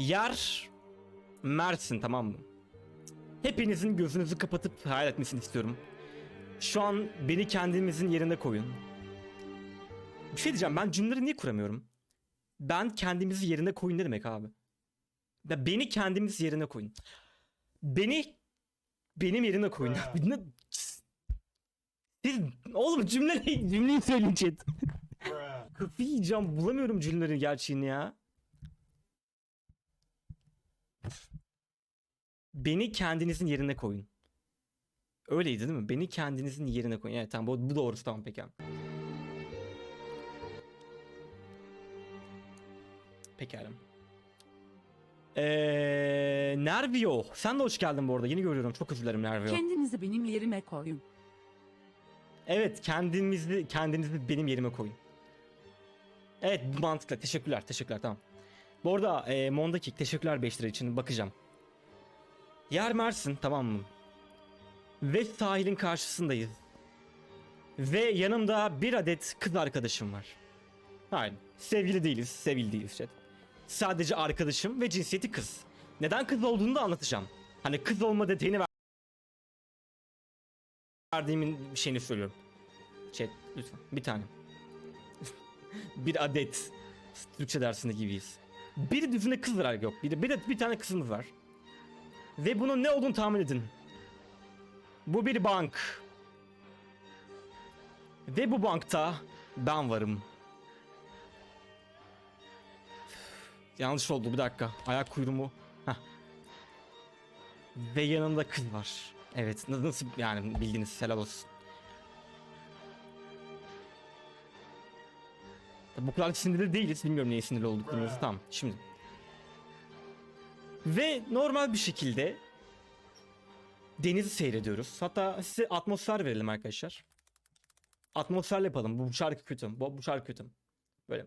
Yer Mersin tamam mı? Hepinizin gözünüzü kapatıp hayal etmesini istiyorum. Şu an beni kendimizin yerine koyun. Bir şey diyeceğim ben cümleleri niye kuramıyorum? Ben kendimizi yerine koyun ne demek abi? Ya beni kendimiz yerine koyun. Beni benim yerine koyun. Ne- Siz, oğlum cümleyi, cümleyi söyleyin chat. Kafayı yiyeceğim bulamıyorum cümleleri gerçeğini ya. Beni kendinizin yerine koyun. Öyleydi değil mi? Beni kendinizin yerine koyun. Evet tamam bu, bu doğrusu tamam peki. Pekala. Eee Nervio. Sen de hoş geldin bu arada. Yeni görüyorum. Çok özür dilerim Nervio. Kendinizi benim yerime koyun. Evet kendinizi kendinizi benim yerime koyun. Evet bu mantıklı. Teşekkürler. Teşekkürler tamam. Bu arada e, Mondakik teşekkürler 5 lira için bakacağım. Yer Mersin tamam mı? Ve sahilin karşısındayız. Ve yanımda bir adet kız arkadaşım var. Hayır. Sevgili değiliz. Sevgili değiliz chat. Sadece arkadaşım ve cinsiyeti kız. Neden kız olduğunu da anlatacağım. Hani kız olma detayını ver verdiğimin şeyini söylüyorum. Chat lütfen bir tane. bir adet. Türkçe dersinde gibiyiz. Bir düzine kız var yok. Bir, bir, bir tane kızımız var. Ve bunun ne olduğunu tahmin edin. Bu bir bank. Ve bu bankta ben varım. Yanlış oldu bir dakika. Ayak kuyruğumu. Heh. Ve yanımda kız var. Evet na- nasıl yani bildiğiniz helal olsun. Bu kadar sinirli değiliz. Bilmiyorum neye sinirli olduklarımızı. Tamam şimdi. Ve normal bir şekilde denizi seyrediyoruz. Hatta size atmosfer verelim arkadaşlar. Atmosferle yapalım. Bu şarkı kötü. Bu, bu şarkı kötü. Böyle.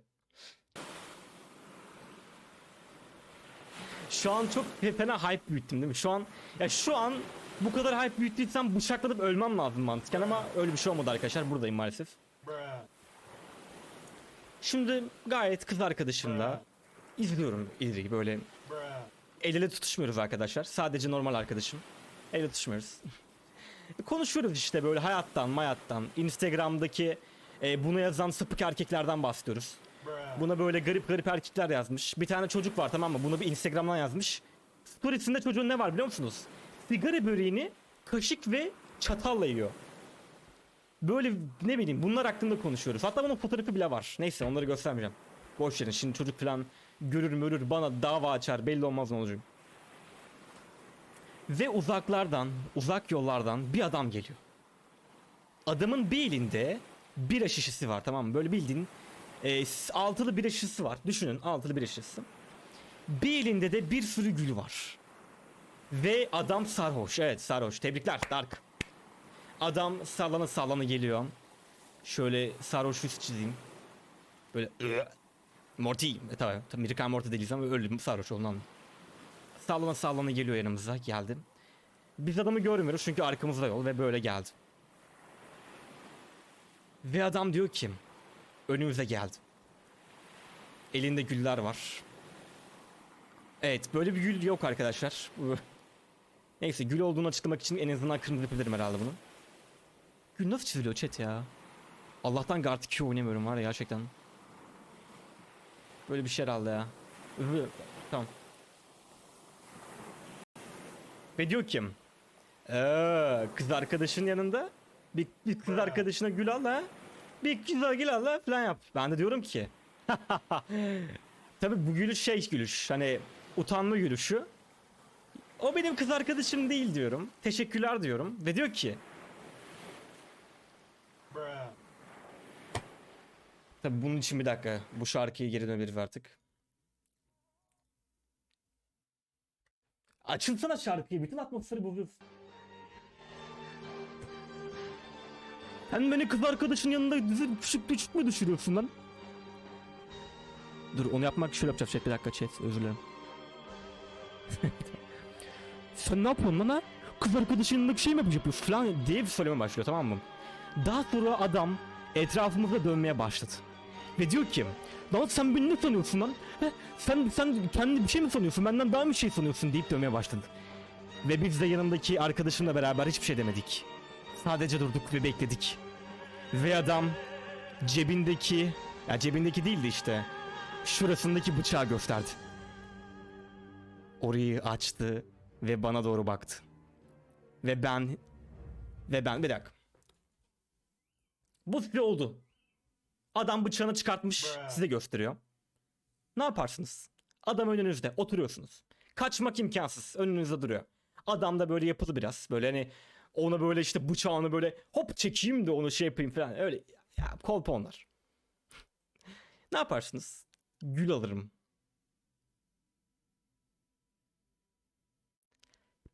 Şu an çok fena hype büyüttüm değil mi? Şu an ya şu an bu kadar hype büyüttüysem bıçaklanıp ölmem lazım mantıken ama öyle bir şey olmadı arkadaşlar. Buradayım maalesef. Şimdi gayet kız arkadaşımla izliyorum İdri'yi böyle el ele tutuşmuyoruz arkadaşlar. Sadece normal arkadaşım. El ele tutuşmuyoruz. Konuşuyoruz işte böyle hayattan, mayattan, Instagram'daki e, bunu yazan sapık erkeklerden bahsediyoruz. Buna böyle garip garip erkekler yazmış. Bir tane çocuk var tamam mı? Bunu bir Instagram'dan yazmış. Storiesinde çocuğun ne var biliyor musunuz? Sigara böreğini kaşık ve çatalla yiyor. Böyle ne bileyim bunlar hakkında konuşuyoruz. Hatta bunun fotoğrafı bile var. Neyse onları göstermeyeceğim. Boş verin şimdi çocuk falan görür mörür bana dava açar belli olmaz ne olacak. Ve uzaklardan, uzak yollardan bir adam geliyor. Adamın bir elinde bira şişesi var tamam mı? Böyle bildiğin e, altılı bira şişesi var. Düşünün altılı bira şişesi. Bir elinde de bir sürü gül var. Ve adam sarhoş. Evet sarhoş. Tebrikler Dark. Adam sallana sallana geliyor. Şöyle sarhoş üst çizeyim. Böyle. Morty. E, tabii, tabii Rick and Morty değiliz ama öyle sarhoş olduğundan. Sallana sallana geliyor yanımıza. Geldi. Biz adamı görmüyoruz çünkü arkamızda yol ve böyle geldi. Ve adam diyor ki önümüze geldi. Elinde güller var. Evet böyle bir gül yok arkadaşlar. Neyse gül olduğunu açıklamak için en azından kırmızı yapabilirim herhalde bunu. Gül nasıl çiziliyor chat ya? Allah'tan Guard 2 oynamıyorum var ya gerçekten. Böyle bir şey herhalde ya. Tamam. Ve diyor ki "Ee, kız arkadaşın yanında bir, bir kız arkadaşına gül al ha. Bir güzel gül al ha falan yap. Ben de diyorum ki Tabi bu gülüş şey gülüş hani utanma gülüşü. O benim kız arkadaşım değil diyorum. Teşekkürler diyorum. Ve diyor ki Tabi bunun için bir dakika. Bu şarkıyı geri dönebiliriz artık. Açılsana şarkıyı. Bütün atmosferi bozuyorsun. Sen beni kız arkadaşın yanında dizi küçük küçük mü düşürüyorsun lan? Dur onu yapmak şöyle yapacağım chat bir dakika chat özür dilerim. Sen ne yapıyorsun lan ha? Kız arkadaşın yanında bir şey mi yapıyorsun falan diye bir söyleme başlıyor tamam mı? Daha sonra adam etrafımızda dönmeye başladı. Ve diyor ki Lan sen beni ne sanıyorsun lan? He? Sen sen kendi bir şey mi sanıyorsun? Benden daha bir şey sanıyorsun deyip dövmeye başladı. Ve biz de yanımdaki arkadaşımla beraber hiçbir şey demedik. Sadece durduk ve bekledik. Ve adam cebindeki, ya cebindeki değildi işte. Şurasındaki bıçağı gösterdi. Orayı açtı ve bana doğru baktı. Ve ben ve ben bir dakika. Bu size oldu. Adam bıçağını çıkartmış size gösteriyor. Ne yaparsınız? Adam önünüzde oturuyorsunuz. Kaçmak imkansız önünüzde duruyor. Adam da böyle yapılı biraz. Böyle hani ona böyle işte bıçağını böyle hop çekeyim de onu şey yapayım falan. Öyle ya kolpa onlar. ne yaparsınız? Gül alırım.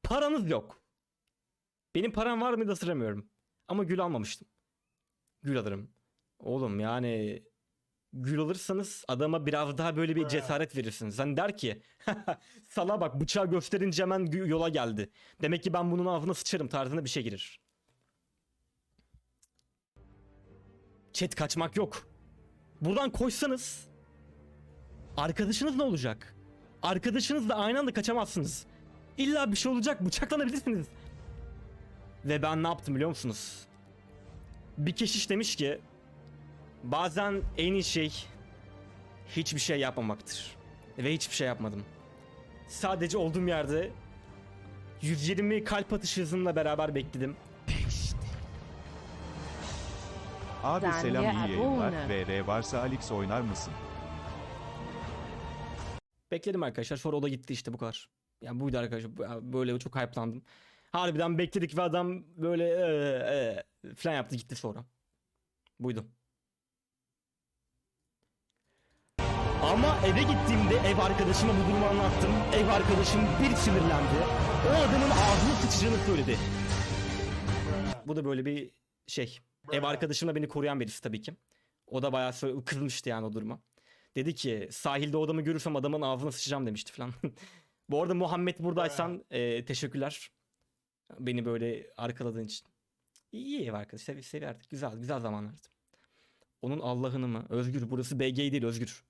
Paranız yok. Benim param var mıydı hatırlamıyorum. Ama gül almamıştım. Gül alırım. Oğlum yani gül alırsanız adama biraz daha böyle bir cesaret verirsiniz. Hani der ki sala bak bıçağı gösterince hemen yola geldi. Demek ki ben bunun ağzına sıçarım tarzında bir şey girir. Chat kaçmak yok. Buradan koşsanız arkadaşınız ne olacak? Arkadaşınızla aynı anda kaçamazsınız. İlla bir şey olacak bıçaklanabilirsiniz. Ve ben ne yaptım biliyor musunuz? Bir keşiş demiş ki bazen en iyi şey hiçbir şey yapmamaktır. Ve hiçbir şey yapmadım. Sadece olduğum yerde 120 kalp atışı hızımla beraber bekledim. Abi Saniye selam iyi yayınlar. VR varsa Alex oynar mısın? Bekledim arkadaşlar sonra o da gitti işte bu kadar. Yani buydu arkadaşlar Bu- böyle çok hype'landım. Harbiden bekledik ve adam böyle ee, ee, falan yaptı gitti sonra. Buydu. Ama eve gittiğimde ev arkadaşıma bu durumu anlattım. Ev arkadaşım bir sinirlendi. O adamın ağzını sıçrığını söyledi. Bu da böyle bir şey. Ev arkadaşımla beni koruyan birisi tabii ki. O da bayağı kızmıştı yani o duruma. Dedi ki sahilde o adamı görürsem adamın ağzına sıçacağım demişti falan. Bu arada Muhammed buradaysan e, teşekkürler. Beni böyle arkaladığın için. İyi ev arkadaş sev severdik. Güzel güzel zamanlardı. Onun Allah'ını mı? Özgür burası BG değil Özgür.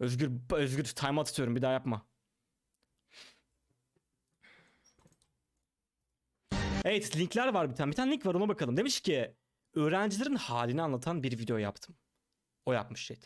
Özgür Özgür time atıyorum bir daha yapma. Evet linkler var bir tane. Bir tane link var ona bakalım. Demiş ki öğrencilerin halini anlatan bir video yaptım. O yapmış şey.